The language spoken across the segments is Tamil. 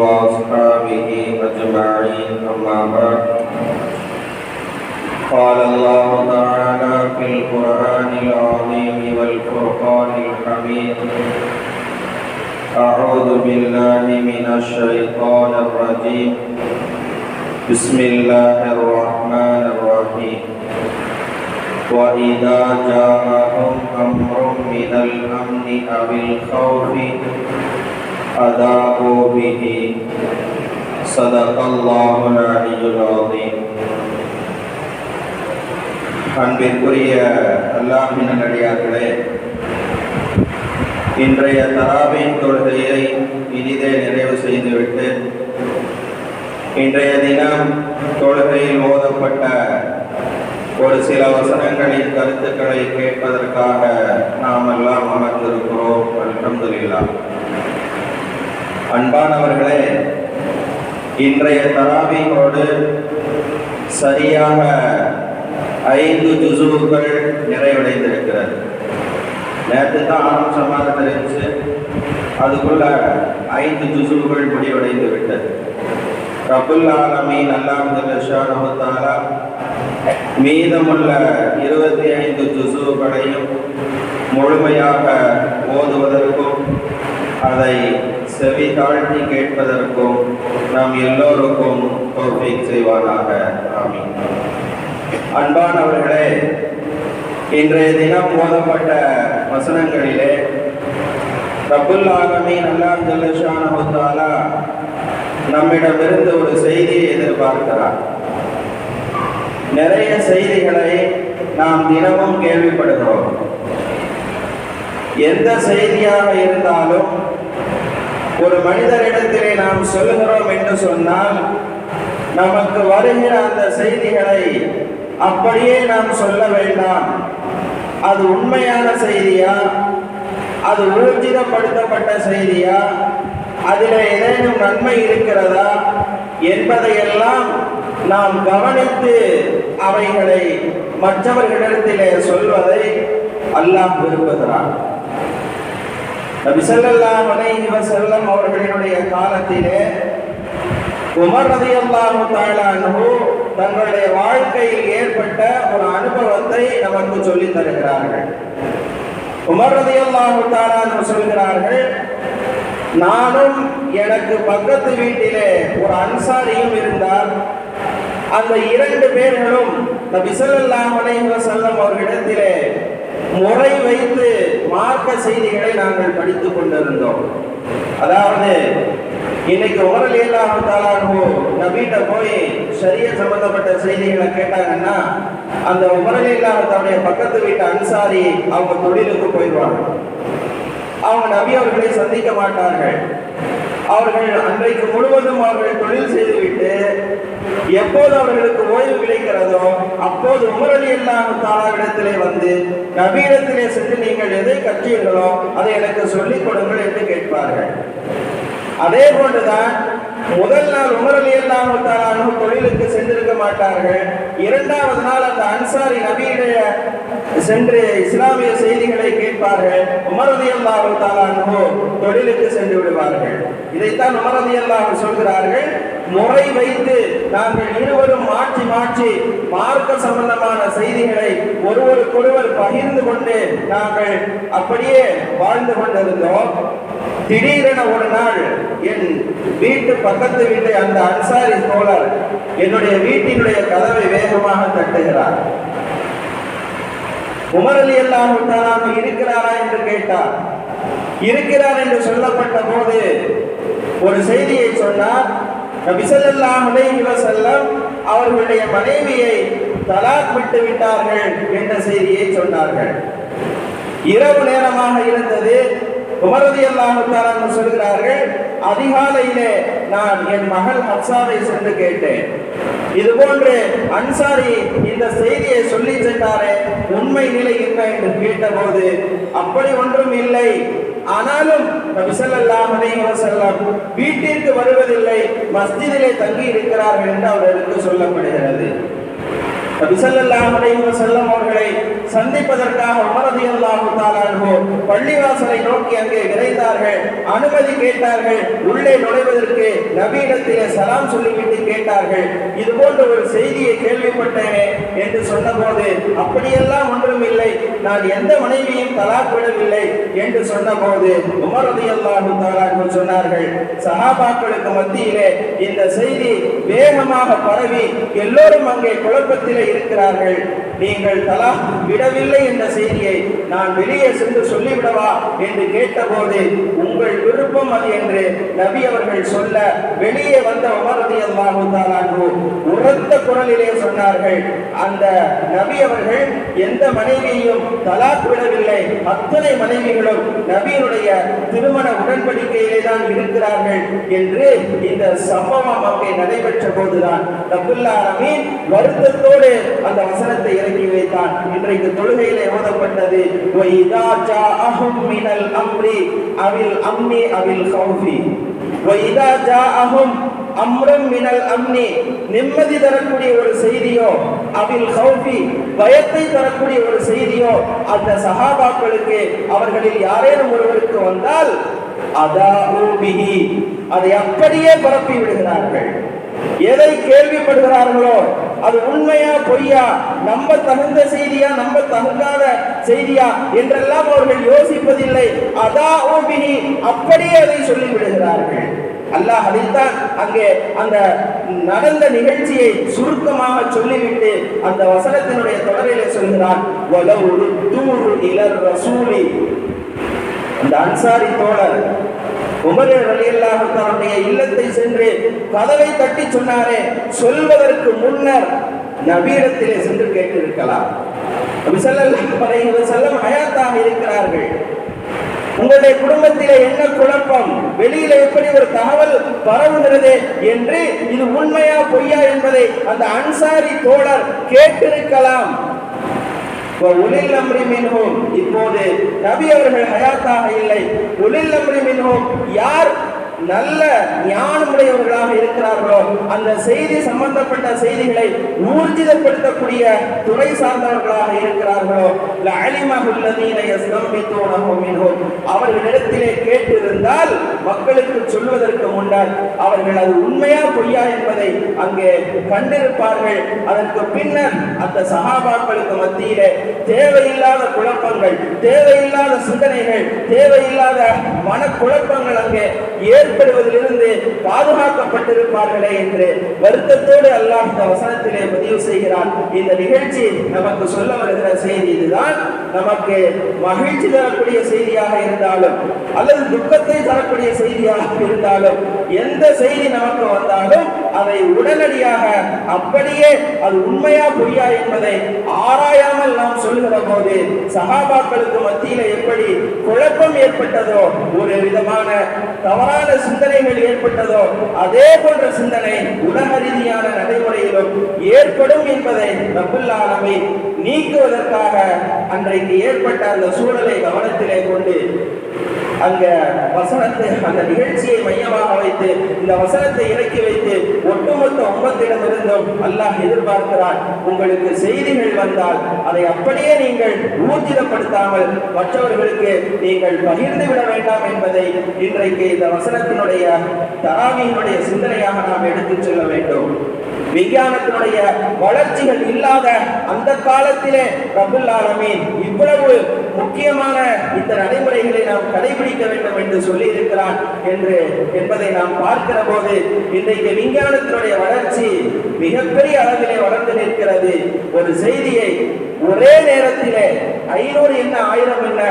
وأصحابه أجمعين، أما بعد. قال الله تعالى في القرآن العظيم والفرقان الحميد أعوذ بالله من الشيطان الرجيم. بسم الله الرحمن الرحيم. وإذا جاءهم أمر من الأمن أو الخوف أذاعوا به صدق الله العلي العظيم அன்பிற்குரிய அல்லாஹின் நல்லடியார்களே இன்றைய தராவின் தொழுகையை இனிதே நிறைவு செய்துவிட்டு இன்றைய தினம் தொழுகையில் ஓதப்பட்ட ஒரு சில வசனங்களின் கருத்துக்களை கேட்பதற்காக நாம் எல்லாம் அமர்ந்திருக்கிறோம் அல்ஹம்துலில்லாஹ் அன்பானவர்களே இன்றைய தராவியோடு சரியாக ஐந்து ஜுசுகள் நிறைவடைந்திருக்கிறது. நேற்று தான் ஆரம்பிச்சமாக தெரிஞ்சு அதுக்குள்ள ஐந்து ஜுசுகள் முடிவடைந்து விட்டது. ரபுல் ஆலமீன் அல்லாஹாலா மீதமுள்ள இருபத்தி ஐந்து ஜுசுகளையும் முழுமையாக ஓதுவதற்கும் அதை செவி தாழ்த்தி கேட்பதற்கும் நாம் எல்லோருக்கும் தோஃபிக் செய்வானாக. ஆமீன். அன்பானவர்களே இன்றைய தினம் போதப்பட்ட வசனங்களிலே ரபுல் ஆலமீன் அல்லாஹ் ஜல்லஷானஹுத்தாலா நம்மிடமிருந்து ஒரு செய்தியை எதிர்பார்க்கிறார். நிறைய செய்திகளை நாம் தினமும் கேள்விப்படுகிறோம். எந்த செய்தியாக இருந்தாலும் ஒரு மனிதரிடத்திலே நாம் சொல்லுகிறோம் என்று சொன்னால் நமக்கு வருகிற அந்த செய்திகளை அப்படியே நாம் சொல்ல வேண்டாம். அது உண்மையான செய்தியா? அது ஊர்ஜிதப்படுத்தப்பட்ட செய்தியா? அதில் ஏதேனும் நன்மை இருக்கிறதா? என்பதையெல்லாம் நாம் கவனித்து அவைகளை மற்றவர்களிடத்திலே சொல்வதை அல்லாம் விரும்புகிறான். நபிசல்லாஹ் அலைஹி வஸல்லம் அவர்களினுடைய காலத்திலே உமர் ரலியல்லாஹு தஆலா அன்ஹு தங்களுடைய வாழ்க்கையில் ஏற்பட்ட ஒரு அனுபவத்தை நமக்கு சொல்லி தருகிறார்கள். உமர் ரலியல்லாஹு தஆலா அன்ஹு சொல்கிறார்கள் நானும் எனக்கு பக்கத்து வீட்டிலே ஒரு அன்சாரியும் இருந்தார். அந்த இரண்டு பேர்களும் நபி ஸல்லல்லாஹு அலைஹி வஸல்லம் அவர்களிடத்திலே முறை வைத்து மார்க்க செய்திகளை நாங்கள் படித்துக் கொண்டிருந்தோம். அதாவது இன்னைக்கு உமரல் இல்லாமத்தாலும் நபீட்ட போய் சரிய சம்பந்தப்பட்ட செய்திகளை கேட்டாங்கன்னா அந்த உமரல் இல்லாமத்தோடைய பக்கத்து வீட்டு அன்சாரி அவங்க தொழிலுக்கு போயிடுவாங்க. அவங்க நபி அவர்களை சந்திக்க மாட்டார்கள். அவர்கள் அன்றைக்கு முழுவதும் அவர்கள் தொழில் செய்துவிட்டு எப்போது அவர்களுக்கு ஓய்வு கிடைக்கிறதோ அப்போது உமரலி எல்லாம் தாளாவிடத்திலே வந்து நவீனத்திலே சென்று நீங்கள் எதை கற்றீர்களோ அதை எனக்கு சொல்லிக் கொடுங்கள் என்று கேட்பார்கள். அதே போன்றுதான் முதல் நாள் உமரலி எல்லாம் தொழிலுக்கு சென்றிருக்க மாட்டார்கள். இரண்டாவது நாள் அந்த அன்சாரி நபியுடைய சென்று இஸ்லாமிய செய்திகளை கேட்பார்கள். உமரதி அல்லாஹு தொழிலுக்கு சென்று விடுவார்கள். இதைத்தான் உமரதி சொல்கிறார்கள். முறை வைத்து நாங்கள் இருவரும் மாற்றி மாற்றி மார்க்க சம்பந்தமான செய்திகளை ஒருவருக்கொருவர் பகிர்ந்து கொண்டு நாங்கள் அப்படியே வாழ்ந்து கொண்டிருந்தோம். திடீரென ஒரு நாள் என் வீட்டு பக்கத்து வீட்டை அந்த அன்சாரி தோழர் என்னுடைய வீட்டினுடைய கதவை வேகமாக தட்டுகிறார். உமரலி எல்லாம் இருக்கிறாரா என்று கேட்டார். இருக்கிறார் என்று சொல்லப்பட்ட போது ஒரு செய்தியை சொன்னார். நபிசல்லாஹ் செல்லம் அவர்களுடைய மனைவியை தலாக் விட்டு விட்டார்கள் என்ற செய்தியை சொன்னார்கள். இரவு நேரமாக இருந்தது. உமரதி அல்லாஹு சொல்கிறார்கள் அதிகாலையிலே நான் என் மகள் ஹப்சாவை சென்று கேட்டேன். இது போன்று அன்சாரி இந்த செய்தியை சொல்லி சென்றாரே உண்மை நிலை என்ன? என்று கேட்டபோது அப்படி ஒன்றும் இல்லை. ஆனாலும் நபிசல்லாஹ் அலைஹி வீட்டிற்கு வருவதில்லை மஸ்ஜிதிலே தங்கி இருக்கிறார்கள் என்று அவர்களுக்கு சொல்லப்படுகிறது. நபிசல்லாஹு அலைஹி வஸல்லம் அவர்களை சந்திப்பதற்காக உமரதி ரலியல்லாஹு தஆலா பள்ளிவாசலை நோக்கி அங்கே விரைந்தார்கள். அனுமதி கேட்டார்கள். உள்ளே நுழைவதற்கு நபியிடத்திலே சலாம் சொல்லிவிட்டு கேட்டார்கள். இது போன்ற ஒரு செய்தியை கேள்விப்பட்டேனே என்று சொன்னபோது அப்படியெல்லாம் ஒன்றும் இல்லை. நான் எந்த மனைவியும் தலாக் விடவில்லை என்று சொன்னபோது உமரதி ரலியல்லாஹு தஆலா சொன்னார்கள். சஹாபாக்களுக்கு மத்தியிலே இந்த செய்தி வேகமாக பரவி எல்லோரும் அங்கே குழப்பத்திலே இருக்கிறார்கள். நீங்கள் தலா விடவில்லை என்ற செய்தியை நான் வெளியே சென்று சொல்லிவிடவா என்று கேட்டபோது உங்கள் விருப்பம் அது என்று நபி அவர்கள் சொல்ல வெளியே வந்த உமரதி உரத்த குரலிலே சொன்னார்கள். அந்த நபி அவர்கள் எந்த மனைவியையும் தலாக் விடவில்லை. அத்தனை மனைவிகளும் நபியினுடைய திருமண உடன்படிக்கையிலே தான் இருக்கிறார்கள் என்று இந்த சம்பவம் அங்கே நடைபெற்ற போதுதான். ரபுல்லா அமீன் வருத்தத்தோடு அந்த வசனத்தை இறக்கி வைத்தான். இன்றைக்கு தொழுகையில ஓதப்பட்டது அம்ரி அவில் அம்னி அவில் கௌஃபி வைதா ஜா அஹும் அம்ரம் மினல் அம்னி. நிம்மதி தரக்கூடிய ஒரு செய்தியோ அபில் ஹவுஃபி பயத்தை தரக்கூடிய ஒரு செய்தியோ அந்த சகாபாக்களுக்கு அவர்களில் யாரேனும் ஒருவருக்கு வந்தால் அதா அதை அப்படியே பரப்பி விடுகிறார்கள். எதை கேள்விப்படுகிறார்களோ அது உண்மையா பொய்யா? நம்ப தகுந்த செய்தியா நம்ப தகுந்தாத செய்தியா என்றெல்லாம் அவர்கள் யோசிப்பதில்லை. அதா ஓபினி அப்படியே அதை சொல்லிவிடுகிறார்கள் அல்லாஹ் அதைத்தான் அங்கே அந்த நடந்த நிகழ்ச்சியை சுருக்கமாக சொல்லிவிட்டு அந்த வசனத்தினுடைய தொடரிலே சொல்கிறான். ஒரு ருத்தூரு இளர் ரசூலி. அந்த அன்சாரி தோழர் உமர் ரலியல்லாஹு தன்னுடைய இல்லத்தை சென்று கதவை தட்டி சொன்னாரே சொல்வதற்கு முன்னர் நபீடத்திலே சென்று கேட்டிருக்கலாம். நபி ஸல்லல்லாஹு அலைஹி ஹயாத்தாக இருக்கிறார்கள். உங்களுடைய குடும்பத்திலே என்ன குழப்பம்? வெளியில எப்படி ஒரு தகவல் பரவுகிறது என்று இது உண்மையா பொய்யா என்பதை அந்த அன்சாரி தோழர் கேட்டிருக்கலாம். உலில் அம்ரி மின்ஹும் இப்போது நபி அவர்கள் ஹயாத்தாக இல்லை. உலில் அம்ரி மின்ஹும் யார் நல்ல ஞானமுடையவர்களாக இருக்கிறார்களோ அந்த செய்தி சம்பந்தப்பட்ட செய்திகளை ஊர்ஜிதப்படுத்தக்கூடிய துறை சார்ந்தவர்களாக இருக்கிறார்களோ லஅலிமஹுல்லதீன அவர்களிடத்திலே கேட்டிருந்தால் மக்களுக்கு சொல்வதற்கு முன்னால் அவர்கள் அது உண்மையா பொய்யா என்பதை அங்கே கண்டிருப்பார்கள். அதற்கு பின்னர் அந்த சகாபாக்களுக்கு மத்தியிலே தேவையில்லாத குழப்பங்கள் தேவையில்லாத சிந்தனைகள் தேவையில்லாத மனக்குழப்பங்கள் அங்கே ஏற்படுவதிலிருந்து பாதுகாக்கப்பட்டிருப்பார்களே என்று வருத்தத்தோடு அல்லாஹ் இந்த வசனத்திலே பதிவு செய்கிறான். இந்த நிகழ்ச்சி நமக்கு சொல்ல வருகிற செய்தி இதுதான். நமக்கு மகிழ்ச்சி தரக்கூடிய செய்தியாக இருந்தாலும் அல்லது துக்கத்தை தரக்கூடிய செய்தியாக இருந்தாலும் எந்த செய்தி நமக்கு வந்தாலும் அதை உடனடியாக அப்படியே அது உண்மையா பொய்யா என்பதை ஆராயாமல் நாம் சொல்லுகிற போது சகாபாக்களுக்கு மத்தியில எப்படி குழப்பம் ஏற்பட்டதோ ஒரு விதமான தவறான சிந்தனைகள் ஏற்பட்டதோ அதே போன்ற சிந்தனை உலக ரீதியான நடைமுறையிலும் ஏற்படும் என்பதை ரபுல்லானவை நீக்குவதற்காக அன்றைக்கு ஏற்பட்ட அந்த சூழலை கவனத்திலே கொண்டு அங்க வசனத்தை அந்த நிகழ்ச்சியை மையமாக வைத்து இந்த வசனத்தை இறக்கி வைத்து ஒட்டுமொத்த உம்மத்திடமிருந்தும் அல்லாஹ் எதிர்பார்க்கிறான். உங்களுக்கு செய்திகள் வந்தால் அதை அப்படியே நீங்கள் ஊர்ஜிதப்படுத்தாமல் மற்றவர்களுக்கு நீங்கள் பகிர்ந்து விட வேண்டாம் என்பதை இன்றைக்கு இந்த வசனத்தினுடைய தராவியினுடைய சிந்தனையாக நாம் எடுத்துச் செல்ல வேண்டும். விஞ்ஞானத்தினுடைய வளர்ச்சிகள் இல்லாத அந்த காலத்திலே ரபுல் இவ்வளவு முக்கியமான இந்த நடைமுறைகளை நாம் கடைபிடிக்க வேண்டும் என்று சொல்லி இருக்கிறான் என்று என்பதை நாம் பார்க்கிற போது இன்றைக்கு விஞ்ஞானத்தினுடைய வளர்ச்சி மிகப்பெரிய அளவிலே வளர்ந்து நிற்கிறது. ஒரு செய்தியை ஒரே நேரத்திலே ஐநூறு என்ன ஆயிரம் என்ன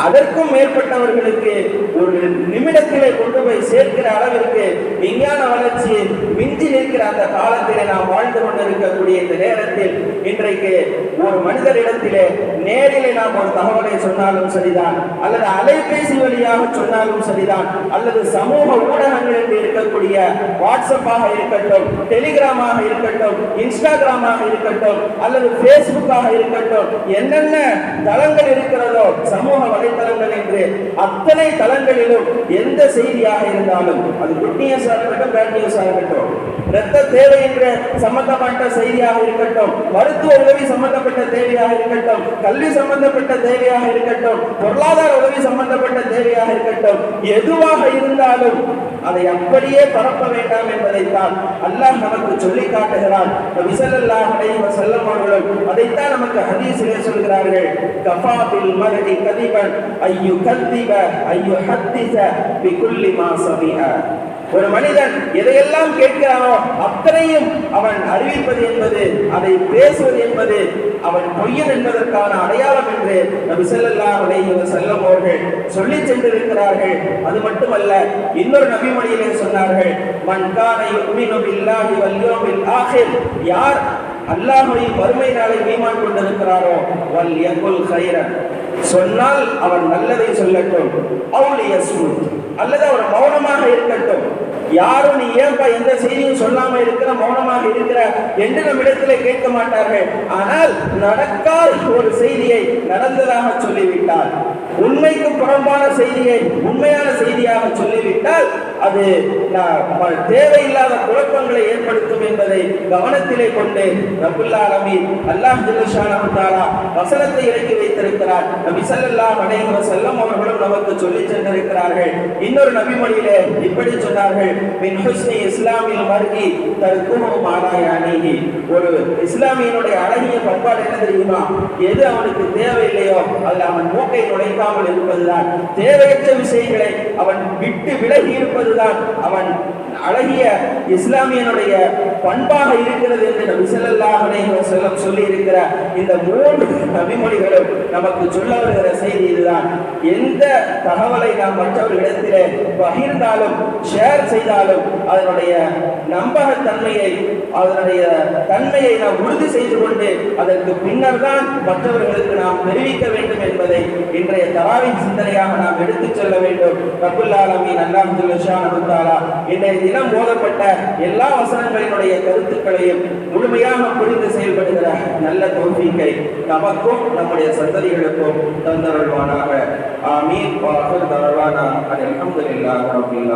அதற்கும் மேற்பட்டவர்களுக்கு ஒரு நிமிடத்திலே கொண்டு போய் சேர்க்கிற அளவிற்கு விஞ்ஞான வளர்ச்சி மிஞ்சி நிற்கிற அந்த காலத்திலே நாம் வாழ்ந்து கொண்டிருக்கக்கூடிய இந்த நேரத்தில் இன்றைக்கு ஒரு மனிதரிடத்திலே நேரிலே நாம் ஒரு தகவலை சொன்னாலும் சரிதான் அல்லது அலைபேசி வழியாக சொன்னாலும் சரிதான் அல்லது சமூக ஊடகங்கள் என்று இருக்கக்கூடிய வாட்ஸ்அப்பாக இருக்கட்டும் டெலிகிராமாக இருக்கட்டும் இன்ஸ்டாகிராமாக இருக்கட்டும் அல்லது ஃபேஸ்புக்காக இருக்கட்டும் என்னென்ன தளங்கள் இருக்கிறதோ சமூக வலைத்தளங்கள் என்று அத்தனை தளங்களிலும் எந்த செய்தியாக இருந்தாலும் அது குட் நியூஸாக இருக்கட்டும் பேட் நியூஸாக இருக்கட்டும். இரத்த தேவை என்ற சம்பந்தப்பட்ட செய்தியாக இருக்கட்டும் மருத்துவ உதவி சம்பந்தப்பட்ட தேவையாக இருக்கட்டும் கல்வி சம்பந்தப்பட்ட தேவையாக இருக்கட்டும் பொருளாதார உதவி சம்பந்தப்பட்ட தேவையாக இருக்கட்டும் எதுவாக இருந்தாலும் அதை அப்படியே பரப்ப வேண்டாம் என்பதைத்தான் அல்லாஹ் நமக்கு சொல்லி காட்டுகிறான். விசலல்லாஹ் அலைஹி அதைத்தான் நமக்கு ஹதீஸிலே சொல்கிறார்கள். கஃபா பில் கதிபன் கத்திப பிகுல்லி மா ஒரு மனிதன் எதையெல்லாம் கேட்கிறானோ அத்தனையும் அவன் அறிவிப்பது என்பது அதை பேசுவது என்பது அவன் பொய்யன் என்பதற்கான அடையாளம் என்று நபி ஸல்லல்லாஹு அலைஹி செல்லும் அவர்கள் சொல்லி சென்றிருக்கிறார்கள். அது மட்டுமல்ல இன்னொரு நபிமொழியிலே சொன்னார்கள் மன் உமினும் யுமினு வல்யோமில் ஆகில் யார் அல்லாஹுடைய வறுமை நாளை ஈமான் கொண்டிருக்கிறாரோ? வல் யகுல் கைரன். சொன்னால் அவன் நல்லதை சொல்லட்டும். அவுலியஸ்மு அல்லது அவர் மௌனமாக இருக்கட்டும். யாரும் நீ ஏன்பா எந்த செய்தியும் சொல்லாம இருக்கிற மௌனமாக இருக்கிற என்று நம்மிடத்தில் கேட்க மாட்டார்கள். ஆனால் நடக்காத ஒரு செய்தியை நடந்ததாக சொல்லிவிட்டார். உண்மைக்கு புறம்பான செய்தியை உண்மையான செய்தியாக சொல்லிவிட்டால் அது நான் தேவையில்லாத குழப்பங்களை ஏற்படுத்தும் என்பதை கவனத்திலே கொண்டு ரபுல்லா நபி அல்லாஹ் ஜில்லஷானஹு வசனத்தை இறக்கி வைத்திருக்கிறார். நபி ஸல்லல்லாஹு அலைஹி செல்லம் அவர்களும் நமக்கு சொல்லி சென்றிருக்கிறார்கள். இன்னொரு நபிமொழியில இப்படி சொன்னார்கள் மின் ஹுஸ்னி இஸ்லாமில் மருகி தற்கும் மாலா ஒரு இஸ்லாமியனுடைய அழகிய பண்பாடு என்ன தெரியுமா? எது அவனுக்கு தேவையில்லையோ அதில் அவன் மூக்கை நுழைக்காமல் இருப்பதுதான். தேவையற்ற விஷயங்களை அவன் விட்டு விலகி இருப்பதுதான் அவன் அழகிய இஸ்லாமியனுடைய பண்பாக இருக்கிறது என்று நபி ஸல்லல்லாஹு சொல்லி இருக்கிற இந்த மூன்று நபிமொழிகளும் நமக்கு சொல்ல வருகிற செய்தி இதுதான். எந்த தகவலை நாம் மற்றவர்களிடத்திலே பகிர்ந்தாலும் ஷேர் செய்தாலும் அதனுடைய நம்பகத்தன்மையை அதனுடைய தன்மையை நாம் உறுதி செய்து கொண்டு அதற்கு பின்னர் தான் மற்றவர்களுக்கு நாம் தெரிவிக்க வேண்டும் என்பதை இன்றைய தராவின் சிந்தனையாக நாம் எடுத்துச் செல்ல வேண்டும். ரகுல்லா ஆலமீன் அல்லாஹ் ஜல்லஷானஹு தஆலா இன்றைய தினம் போதப்பட்ட எல்லா வசனங்களினுடைய கருத்துக்களையும் முழுமையாக புரிந்து செயல்படுகிற நல்ல தோல்விக்கை நமக்கும் நம்முடைய சந்ததிகளுக்கும் தந்தருள்வானாக. ஆமீன். வாஹர் தரவானா. அல்ஹம்துலில்லாஹி ரப்பில்